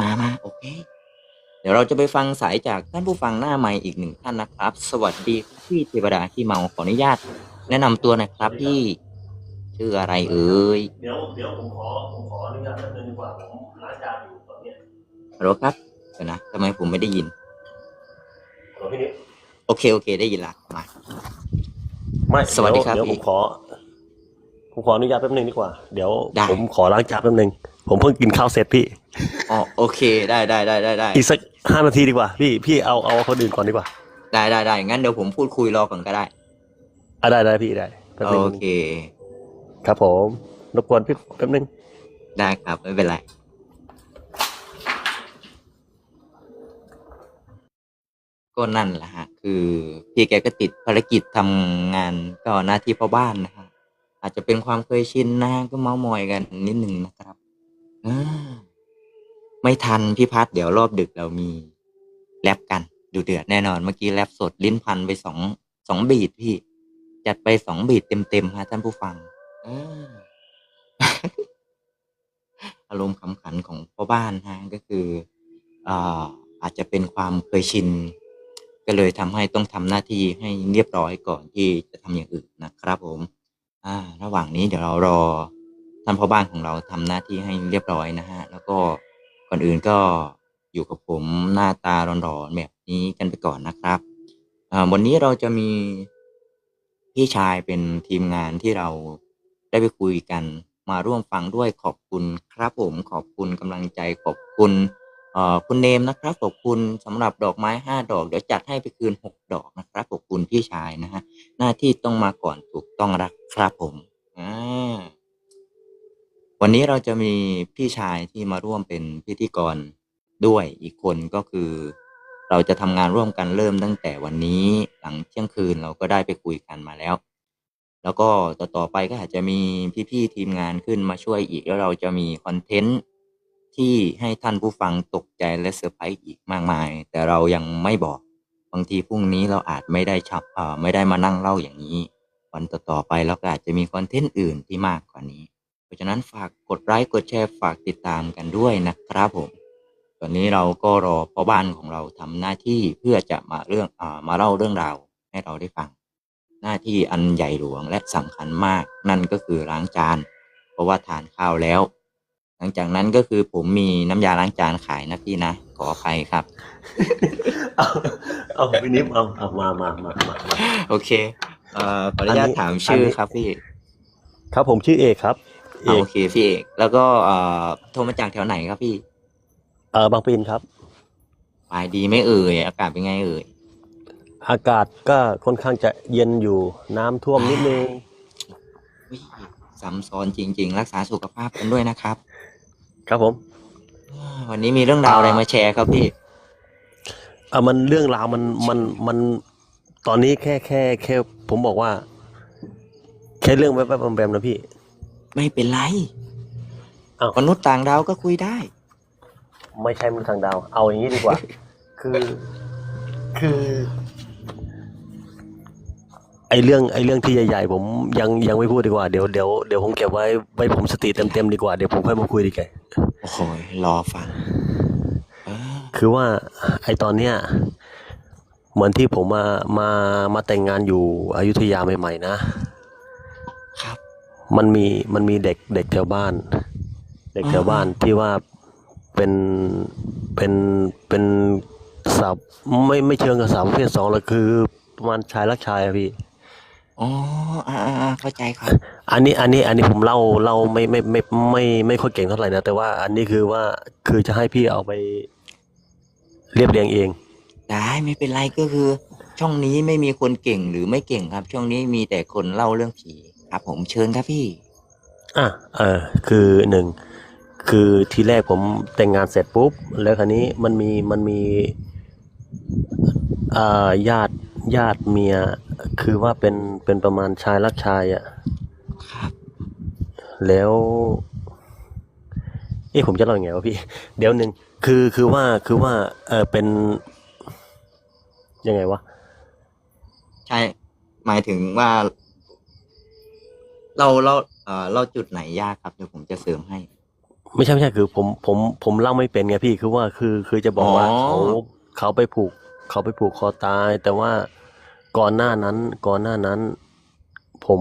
มามาโอเค เดี๋ยวเราจะไปฟังสายจากท่านผู้ฟังหน้าใหม่อีกหนึ่งท่านนะครับ สวัสดีครับพี่เทวดาที่เมาขออนุญาต แนะนำตัวหน่อยครับพี่ชื่ออะไรเอ่ยเดี๋ยวเดี๋ยวผมขอผมขออนุญาตแป๊บนึงดีกว่าผมล้างจานอยู่ตอนเนี้ยฮัลโหลครับเดี๋ยวนะทำไมผมไม่ได้ยิน ขอพี่นิดโอเคโอเค ได้ยินละมา ไม่สวัสดีครับเดี๋ยวพี่ผมขอผมขออนุญาตแป๊บนึงดีกว่า เดี๋ยว ได้ ผมขอล้างจานแป๊บนึง ผมเพิ่งกินข้าวเสร็จพี่ อ๋อโอเคได้ได้ได้ได้ได้อีกสักห้านาทีดีกว่า พี่พี่เอาเอาคนอื่นก่อนดีกว่าได้ได้ได้งั้นเดี๋ยวผมพูดคุยรอก่อนก็ได้อะได้ได้พี่ได้แป๊บนึงโอเค ครับผมรบกวนพี่แป๊บนึงได้ครับไม่เป็นไรก็นั่นแหละฮะ คือพี่แกก็ติดภารกิจทำงานก็หน้าที่พ่อบ้านนะฮะอาจจะเป็นความเคยชินนะฮะก็เมามอยกันนิดหนึ่งนะครับอ่า ไม่ทันพี่พัดเดี๋ยวรอบดึกเรามีแรปกัน ดูเดือดแน่นอนเมื่อกี้แรปสดลิ้นพันไปสองสองบีทพี่ จัดไปสองบีทเต็มๆฮะท่านผู้ฟังอารมณ์ขำขันของพ่อบ้านฮะก็คืออาอาจจะเป็นความเคยชิน ก็เลยทำให้ต้องทำหน้าที่ให้เรียบร้อยก่อนที่จะทำอย่างอื่นนะครับผม อ่า ระหว่างนี้เดี๋ยวเรารอ ท่านพ่อบ้านของเราทำหน้าที่ให้เรียบร้อยนะฮะ แล้วก็ก่อนอื่นก็อยู่กับผมหน้าตาร้อนๆแบบนี้กันไปก่อนนะครับอ่าวันนี้เราจะมีพี่ชายเป็นทีมงานที่เราได้ไปคุยกันมาร่วมฟังด้วยขอบคุณครับผมขอบคุณกำลังใจขอบคุณอ่อคุณเนมนะครับขอบคุณสำหรับดอกไม้ห้าดอกเดี๋ยวจัดให้ไปคืนหกดอกนะครับขอบคุณพี่ชายนะฮะหน้าที่ต้องมาก่อนถูกต้องรักครับผมอ่า วันนี้เราจะมีพี่ชายที่มาร่วมเป็นพิธีกรด้วยอีกคนก็คือ เราจะทำงานร่วมกันเริ่มตั้งแต่วันนี้หลังเที่ยงคืนเราก็ได้ไปคุยกันมาแล้ว แล้วก็ต่อต่อไปก็อาจจะมีพี่ๆทีมงานขึ้นมาช่วยอีกแล้วเราจะมีคอนเทนต์ที่ให้ท่านผู้ฟังตกใจและเซอร์ไพรส์อีกมากมาย แต่เรายังไม่บอกบางทีพรุ่งนี้เราอาจไม่ได้ชับไม่ได้มานั่งเล่าอย่างนี้ วันต่อๆไปเราก็อาจจะมีคอนเทนต์อื่นที่มากกว่านี้ ราะฉะนั้นฝากกดไลค์กดแชร์ฝากติดตามกันด้วยนะครับผม ตอนนี้เราก็รอพ่อบ้านของเราทำหน้าที่เพื่อจะมาเรื่องอ่ามาเล่าเรื่องราวให้เราได้ฟัง หน้าที่อันใหญ่หลวงและสำคัญมาก นั่นก็คือล้างจาน เพราะว่าทานข้าวแล้ว หลังจากนั้นก็คือผมมีน้ำยาล้างจานขายนะพี่นะขออภัยครับเอาเอาพี่นิดเอาเอามามามามามาโอเคเอ่อขออนุญาตอันนี้ถามชื่ออันนี้ครับพี่ ครับผมชื่อเอกครับ เออ่ากโอเคพี่เอกแล้วก็เอ่อโทรมาจากแถวไหนครับพี่ เออบางปีนครับปลายดีไหม่เอ่ยอากาศเป็นไงเอ่ยอากาศก็ค่อนข้างจะเย็นอยู่น้ำท่วมนิดนึงอุ๊ยซ้ำซ้อนจริง ๆ รักษาสุขภาพกันด้วยนะครับครับผม อ่าวันนี้มีเรื่องราวอะไรมาแชร์ครับพี่ เออมันเรื่องราวมันมันมันตอนนี้แค่แค่แค่ผมบอกว่า แค่เรื่องแวบๆแบมๆนะพี่ ไม่เป็นไรอ้าว มนุษย์ต่างดาวก็คุยได้ ไม่ใช่มนุษย์ทางดาว เอาอย่างนี้ดีกว่า คือ คือ ไอเรื่อง ไอเรื่องที่ใหญ่ๆผมยังยังไม่พูดดีกว่า เดี๋ยวเดี๋ยวเดี๋ยวผมเก็บไว้ไว้ผมสติเต็มๆดีกว่า เดี๋ยวผมค่อยมาคุยดีกว่า โอ้โหรอฟังเออคือว่าไอตอนเนี้ยเหมือนที่ผมมามามาแต่งงานอยู่อยุธยาใหม่ๆนะครับ มันมีมันมีเด็กเด็กแถวบ้าน เด็กแถวบ้านที่ว่าเป็นเป็นเป็นสาวไม่ไม่เชิงกับสาวประเภทสองเลยคือประมาณชายรักชายอะพี่อ๋ออ่าอ่าอ่าเข้าใจครับ อันนี้อันนี้อันนี้ผมเล่าเล่าไม่ไม่ไม่ไม่ไม่ค่อยเก่งเท่าไหร่นะแต่ว่าอันนี้คือว่าคือจะให้พี่เอาไปเรียบเรียงเองได้ไม่เป็นไรก็คือ ช่องนี้ไม่มีคนเก่งหรือไม่เก่งครับ ช่องนี้มีแต่คนเล่าเรื่องผี ครับผมเชิญครับพี่ อะเออคือหนึ่งคือทีแรกผมแต่งงานเสร็จปุ๊บ แล้วคราวนี้มันมีมันมีอ่าญาติญาติเมีย คือว่าเป็นเป็นประมาณชายรักชายอะ่ะครับ แล้ว เอ๊ะผมจะเล่ายังไงวะพี่ เดี๋ยวหนึ่งคือคือว่าคือว่า เออเป็นยังไงวะ ใช่ หมายถึงว่า เราเราเอ่อเราจุดไหนยากครับเดี๋ยวผมจะเสริมให้ ไม่ใช่ไม่ใช่คือผมผมผมเล่าไม่เป็นไงพี่คือว่าคือคือจะบอกว่าอ๋อเขาเขาไปผูก เขาไปผูกคอตาย แต่ว่าก่อนหน้านั้น ก่อนหน้านั้น ผม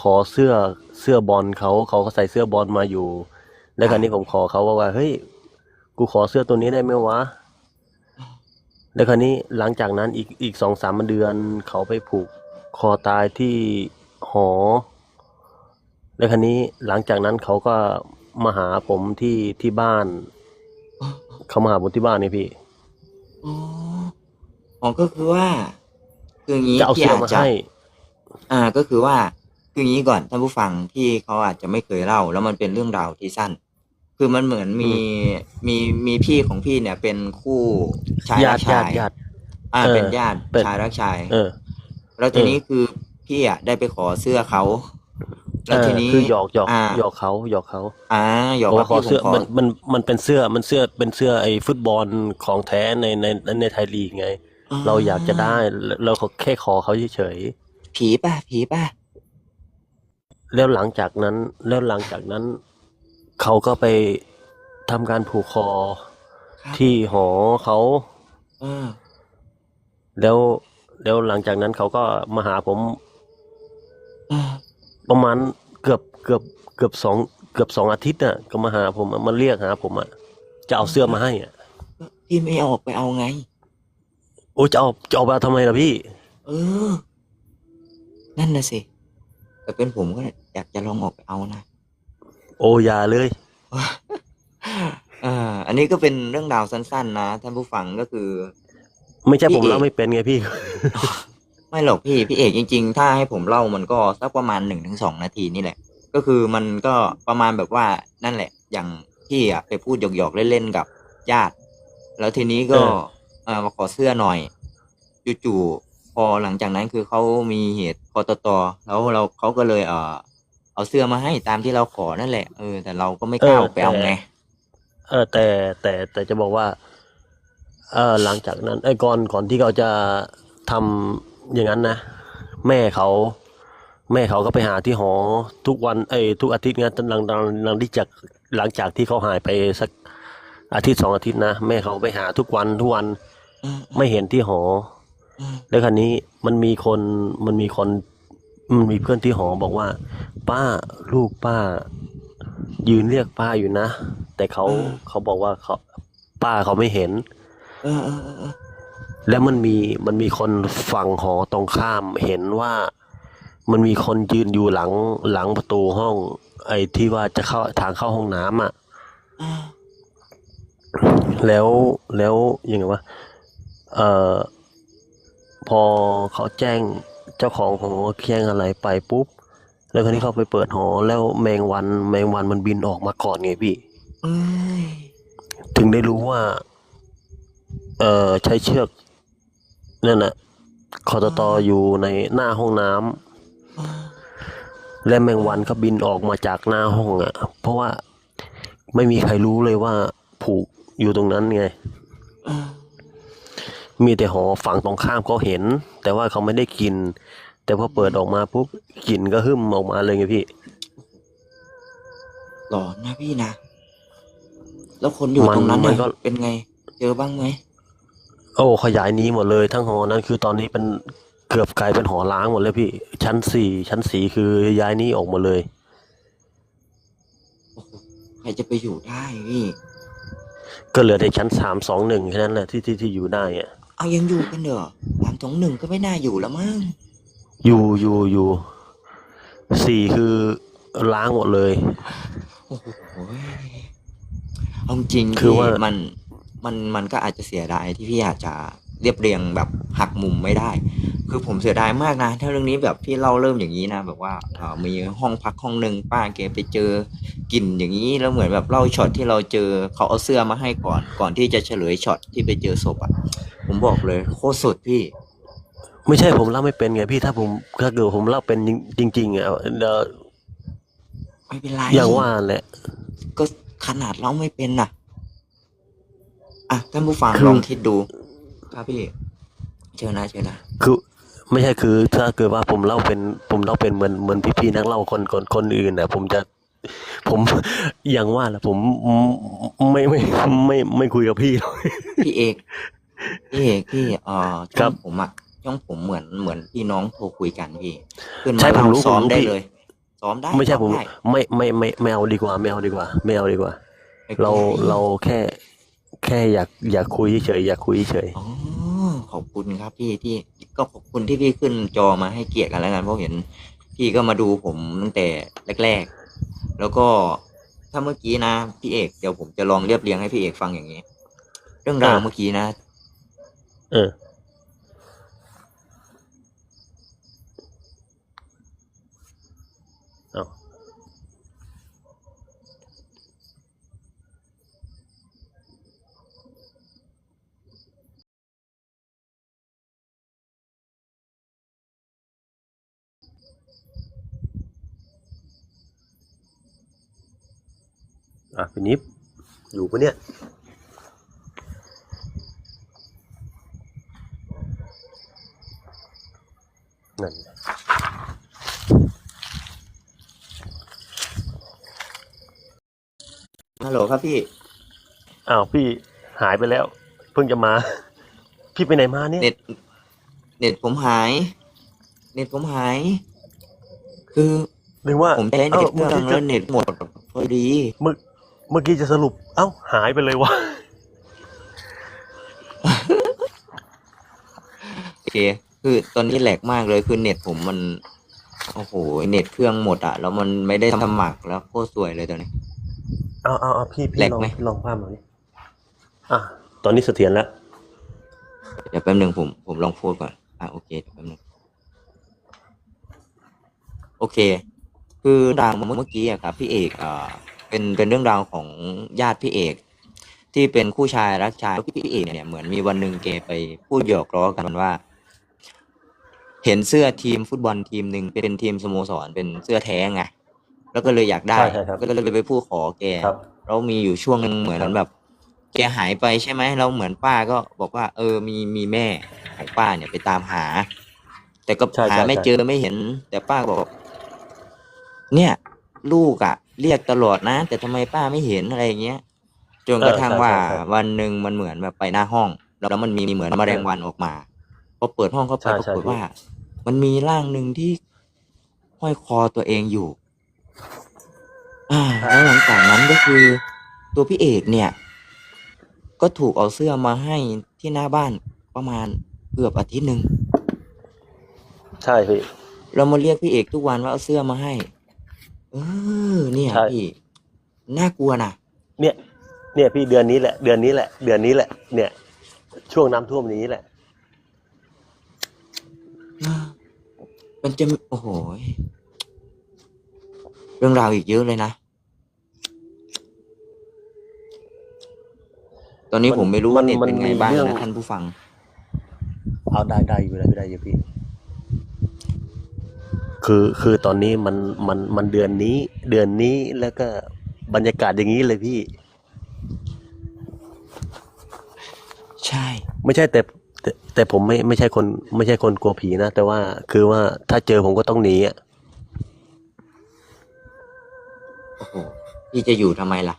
ขอเสื้อเสื้อบอลเขาเขาก็ใส่เสื้อบอลมาอยู่ แล้วคราวนี้ผมขอเขาว่าว่าเฮ้ยกูขอเสื้อตัวนี้ได้ไหมวะ แล้วคราวนี้หลังจากนั้นอีกอีกสองสามเดือน เขาไปผูกคอตายที่หอ แล้วคราวนี้หลังจากนั้นเขาก็มาหาผมที่ที่บ้าน เขามาหาผมที่บ้านนี่พี่อ๋ออ๋อก็คือว่า คืออย่างนี้จะเอาพี่เสื้ออาจมาจะให้อ่า ก็คือว่าคืออย่างนี้ก่อนท่านผู้ฟังที่เขาอาจจะไม่เคยเล่า แล้วมันเป็นเรื่องราวที่สั้น คือมันเหมือนมีมีมีพี่ของพี่เนี่ย เป็นคู่ชายญารักติญาชาติยญาติอ่าเออเป็นญาติเป็นชายรักชาย เออ แล้วทีเออนี้คือพี่อะได้ไปขอเสื้อเขา แล้วทีนี้เออคือหยอกหยอกอ่าหยอกเขาหยอกเขาอ่าหยอกเพราะว่าว่าขอพี่ผเสื้อมขอมันมันมันเป็นเสื้อมันเสื้อเป็นเสื้อไอ้ฟุตบอลของแท้ในในในไทยลีกไง เราอยากจะได้เราขอแค่ขอเขาเฉยผีป่ะผีป่ะๆแล้วหลังจากนั้น แล้วหลังจากนั้น เขาก็ไปทำการผูกคอครับที่หอเขาเออแล้วแล้วหลังจากนั้นเขาก็มาหาผมเออ ประมาณเกือบเกือบเกือบสองเกือบสองอาทิตย์น่ะ ก็มาหาผมอะมาเรียกหาผมอะจะเอาเสื้อมาให้อะพี่ไม่ออกไปเอาไง โอ้จะเอาจะเอาไปเอาทำไมล่ะพี่ เออ นั่นน่ะสิแต่เป็นผมก็อยากจะลองออกไปเอานะโอ้อยาเลยอ่าอันนี้ก็เป็นเรื่องราวสั้น ๆ นะท่านผู้ฟังก็คือ ไม่ใช่ผมพี่เล่าไม่เป็นไงพี่ ไม่หรอกพี่พี่เอกจริง ๆ ถ้าให้ผมเล่ามันก็สักประมาณหนึ่งถึงสองนาทีนี่แหละ ก็คือมันก็ประมาณแบบว่านั่นแหละ อย่างพี่อะไปพูดหยอกๆเล่นๆกับญาติ แล้วทีนี้ก็เออเออมาขอเสื้อหน่อยจู่ๆพอหลังจากนั้นคือเขามีเหตุคอตตแล้วเราเขาก็เลยเออเอาเสื้อมาให้ตามที่เราขอนั่นแหละเออแต่เราก็ไม่กล้าออกไปเอาไงเออแต่แต่แต่จะบอกว่า เออหลังจากนั้นไอ้ยก่อนก่อนที่เขาจะทำ อย่างนั้นนะ แม่เขา แม่เขาก็ไปหาที่หอทุกวันไอ้ยทุกอาทิตย์ไงหลังหลังหลังที่จากหลังจากที่เขาหายไปสักอาทิตย์สองอาทิตย์นะแม่เขาไปหาทุกวันทุกวันอืมไม่เห็นที่หออืมแล้วคราวนี้มันมีคนมันมีคนมันมีเพื่อนที่หอบอกว่า ป้าลูกป้า ยืนเรียกป้าอยู่นะ แต่เขาเขาบอกว่าเขาป้าเขาไม่เห็น เออเออเออเออ แล้วมันมีมันมีคนฝั่งหอตรงข้ามเห็นว่ามันมีคนยืนอยู่หลังหลังประตูห้อง ไอ้ที่ว่าจะเข้าทางเข้าห้องน้ำอะอ่าแล้วแล้วยังไงวะเอ่อพอเขาแจ้งเจ้าของหอแจ้งอะไรไปปุ๊บ แล้วคราวนี้เขาไปเปิดหอ แล้วแมงวันแมงวันมันบินออกมาก่อนไงพี่เอ้ยถึงได้รู้ว่า เอ่อใช้เชือก นั่นน่ะคอตตออยู่ในหน้าห้องน้ำอ่าและแมงวันก็บินออกมาจากหน้าห้องอะ เพราะว่าไม่มีใครรู้เลยว่า ผูกอยู่ตรงนั้นไงอ่ามีแต่หอฝั่งตรงข้ามเขาเห็น แต่ว่าเขาไม่ได้กิน แต่พอเปิดออกมาปุ๊บกลิ่นก็หึ่มออกมาเลยไงพี่ หลอนนะพี่นะ แล้วคนอยู่มันตรงนั้นมัเนี่ยนก็เป็นไง เจอบ้างไหม โอ้ขยายหนี้หมดเลยทั้งหอนั้นคือตอนนี้เป็นเกือบกลายเป็นหอล้างหมดเลยพี่ ชั้นสี่ชั้นสี่คือย้ายหนี้ออกหมดเลยโอ้โหใครจะไปอยู่ได้พี่ก็เหลือแต่ชั้นสามสองหนึ่งแค่นั้นแหละที่ที่ที่อยู่ได้อะเอายังอยู่กันเหรอสามสองหนึ่งก็ไม่น่าอยู่แล้วมั้งอยู่อยู่อยู่สี่คือล้างหมดเลย โอ้โหเอาจริงคือว่าพี่มัน มันมันก็อาจจะเสียดายที่พี่อาจจะเรียบเรียงแบบหักมุมไม่ได้ คือผมเสียดายมากนะ ถ้าเรื่องนี้แบบพี่เล่าเริ่มอย่างนี้นะ แบบว่าเอ่อมีห้องพักห้องหนึ่งป้าแกไปเจอกลิ่นอย่างนี้แล้วเหมือนแบบเล่าช็อตที่เราเจอเขาเอาเสื้อมาให้ก่อน ก่อนที่จะเฉลยช็อตที่ไปเจอศพอะผมบอกเลยโคตรสุดพี่ ไม่ใช่ผมเล่าไม่เป็นไงพี่ถ้าผมถ้าเกิดผมเล่าเป็นจริง ๆอะเดี๋ยวไม่เป็นไรอย่างว่าแหละก็ขนาดเล่าไม่เป็นน่ะ อะท่านผู้ฟังคือ ลองคิดดูครับพี่ เชิญนะเชิญนะคือไม่ใช่คือถ้าเกิดว่าผมเล่าเป็นผมเล่าเป็นเหมือนเหมือนพี่ๆนักเล่าคนคนคนอื่นน่ะ ผมจะผม อย่างว่าแหละผมไม่ไม่ไม่ไม่คุยกับพี่หรอก พี่เอกพี่เอกพี่เอ่อครัช่อบงผมอะช่องผมเหมือนเหมือนพี่น้องโทรคุยกันพี่ขึ้นใช่มาผมเรารู้ซ้อมผมรู้ได้พี่ เลย ซ้อมได้ไม่ใช่ซ้อผมได้ไม่ไม่ไม่ไม่เอาดีกว่า ไม่เอาดีกว่า ไม่เอาดีกว่าไม่เป็นเราไเราแค่ แค่อยากอยากคุยเฉยๆอยากคุยเฉยอ๋อขอบคุณครับพี่ที่ก็ขอบคุณที่พี่ขึ้นจอมาให้เกียรติกันแล้วกันเพราะเห็น พี่ก็มาดูผมตั้งแต่แรก ๆ แล้วก็ถ้าเมื่อกี้นะพี่เอกเดี๋ยวผมจะลองเรียบเรียงให้พี่เอกฟังอย่างนี้ เรื่องราวเมื่อกี้นะ เออ อะพี่นิฟอยู่ปะเนี่ย นั่นไงฮัลโหลครับพี่ อ้าวพี่หายไปแล้ว เพิ่งจะมา พี่ไปไหนมาเนี่ย เน็ต เน็ตผมหาย เน็ตผมหาย คือนึกว่าผมใช้เน็ตเคเมื่รื่อองกี้จะแล้วเน็ตหมดพอดี เมื่อ เมื่อกี้จะสรุป เอ้า หายไปเลยวะ โอเค คือตอนนี้แหลกมากเลยคือเน็ตผมมัน โอ้โห เน็ตเครื่องหมดอะแล้วมันไม่ได้สมัครแล้วโคตรสวยเลยตอนนี้ เอาเอาเอาพี่พี่แหลกลองไหม ลองภาพหน่อยดิอะ ตอนนี้เสถียรแล้ว เดี๋ยวแป๊บหนึ่งผมผมลองพูดก่อน อะโอเคเดี๋ยวแป๊บหนึงโอเค คือเรื่องราวเมื่อกี้อะครับ พี่เอกอ่า เป็นเป็นเรื่องราวของญาติพี่เอก ที่เป็นคู่ชายรักชายพี่เอกเนี่ยเหมือนมีวันหนึ่งแกไปพูดหยอกล้อกันว่า เห็นเสื้อทีมฟุตบอลทีมหนึ่งเป็นทีมสโมสรเป็นเสื้อแท้ไงแล้วก็เลยอยากได้ใช่ใช่ครับก็เลยไปพูดขอแกครับแล้วมีอยู่ช่วงหนึงเหมือนแบบแกหายไปใช่ไหมแล้วเหมือนป้าก็บอกว่า เออมีมีแม่ของป้าเนี่ยไปตามหา แต่ก็ใช่ใช่หาไม่ใช่เจอไม่เห็น แต่ป้าก็บอก เนี่ย ลูกอะ่ะ เรียกตลอดนะ แต่ทำไมป้าไม่เห็นอะไรอย่างเงี้ยจนกระทั่งว่าวันหนึ่งมันเหมือนแบบไปหน้าห้อง แล้วมันมีเหมือนแมลงวันออกมาพอเปิดห้องเข้าไปใช่ปใช่รากฏว่า มันมีร่างหนึ่งที่ห้อยคอตัวเองอยู่ อ่า แล้วหลังจากนั้นก็คือตัวพี่เอกเนี่ย ก็ถูกเอาเสื้อมาให้ที่หน้าบ้านประมาณเกือบอาทิตย์หนึ่ง ใช่พี่ เรามาเรียกพี่เอกทุกวันว่าเอาเสื้อมาให้ เออเนี่ยใช่ พี่น่ากลัวนะเนี่ย เนี่ยพี่เดือนนี้แหละ เดือนนี้แหละ เดือนนี้แหละ เนี่ย ช่วงน้ำท่วมนี้แหละ มันจะโอ้โหยเรื่องราวอีกเยอะเลยนะ ตอนนี้มันผมไม่รู้ว่ามันเน็ตเป็นไงบ้างมันมีเรื่อง นะท่านผู้ฟัง เอาได้ได้อยู่ได้ได้อยู่พี่ คือคือตอนนี้มันมันมันเดือนนี้ เดือนนี้แล้วก็บรรยากาศอย่างนี้เลยพี่ ใช่ ไม่ใช่แต่แต่แต่ผมไม่ไม่ใช่คน ไม่ใช่คนกลัวผีนะ แต่ว่าคือว่าถ้าเจอผมก็ต้องหนีอะโอ้โหพี่จะอยู่ทำไมล่ะ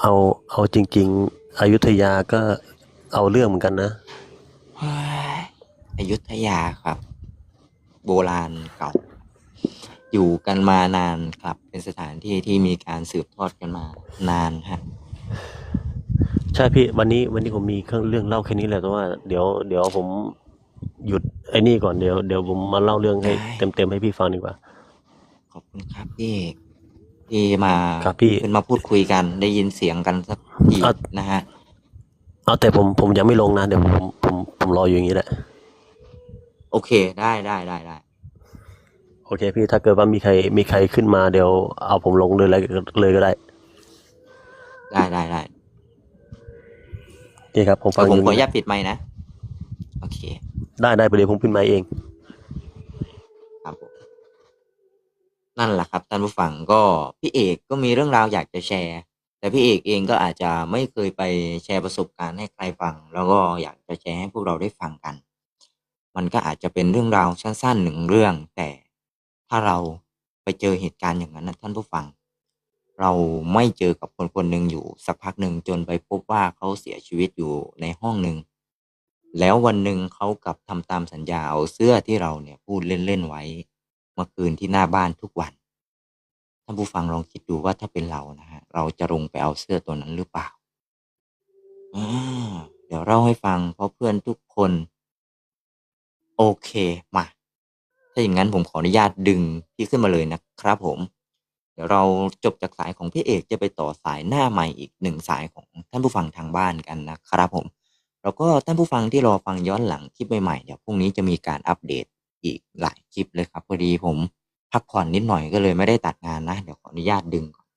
เอาเอาจริง ๆอยุธยาก็เอาเรื่องเหมือนกันนะ เฮ้ย อยุธยาครับ โบราณเก่า อยู่กันมานานครับ เป็นสถานที่ที่มีการสืบทอดกันมานานฮะใช่พี่วันนี้วันนี้ผมมีเครื่องเรื่องเล่าแค่นี้แหละแต่ว่าเดี๋ยวเดี๋ยวผมหยุดไอ้นี่ก่อนเดี๋ยวเดี๋ยวผมมาเล่าเรื่องให้ได้เต็มเต็มๆให้พี่ฟังดีกว่า ขอบคุณครับพี่เอกที่มาครับพี่ขึ้นมาพูดคุยกันได้ยินเสียงกันสักทีอะนะฮะเอาแต่ผมผมยังไม่ลงนะเดี๋ยวผมผมผมรออยู่อย่างนี้แหละโอ เคได้ได้ได้ได้โอเค พี่ถ้าเกิดว่ามีใครมีใครขึ้นมาเดี๋ยวเอาผมลงเลยเลยเลยก็ได้ ได้ได้ได้นี่ครับ ผมฟัเดี๋งยวอผมขออนุยู่นี่ญาตปิดไมค์นะ โอเค ได้ได้ไปเดี๋ยวผมขึ้นมาเองครับผมนั่นแหละครับท่านผู้ฟังก็พี่เอกก็มีเรื่องราวอยากจะแชร์ แต่พี่เอกเองก็อาจจะไม่เคยไปแชร์ประสบการณ์ให้ใครฟัง แล้วก็อยากจะแชร์ให้พวกเราได้ฟังกัน มันก็อาจจะเป็นเรื่องราวสั้นๆหนึ่งเรื่อง แต่ถ้าเราไปเจอเหตุการณ์อย่างนั้นนะท่านผู้ฟัง เราไม่เจอกับคนคนหนึ่งอยู่สักพักหนึ่งจนไปพบว่าเขาเสียชีวิตอยู่ในห้องหนึ่งแล้ววันหนึ่งเขากลับทำตามสัญญาเอาเสื้อที่เราเนี่ยพูดเล่นๆไว้เมื่อคืนที่หน้าบ้านทุกวันท่านผู้ฟังลองคิดดูว่าถ้าเป็นเรานะฮะเราจะลงไปเอาเสื้อตัวนั้นหรือเปล่าอ่าเดี๋ยวเล่าให้ฟังเพราะเพื่อนทุกคน โอเคมา ถ้าอย่างนั้นผมขออนุญาตดึงพี่ขึ้นมาเลยนะครับผม เดี๋ยวเราจบจากสายของพี่เอกจะไปต่อสายหน้าใหม่อีกหนึ่งสายของท่านผู้ฟังทางบ้านกันนะครับผม แล้วก็ท่านผู้ฟังที่รอฟังย้อนหลังคลิปใหม่ๆเดี๋ยวพรุ่งนี้จะมีการอัปเดตอีกหลายคลิปเลยครับพอดีผมพักผ่อนนิดหน่อยก็เลยไม่ได้ตัดงานนะ เดี๋ยวขออนุญาตดึงก่อน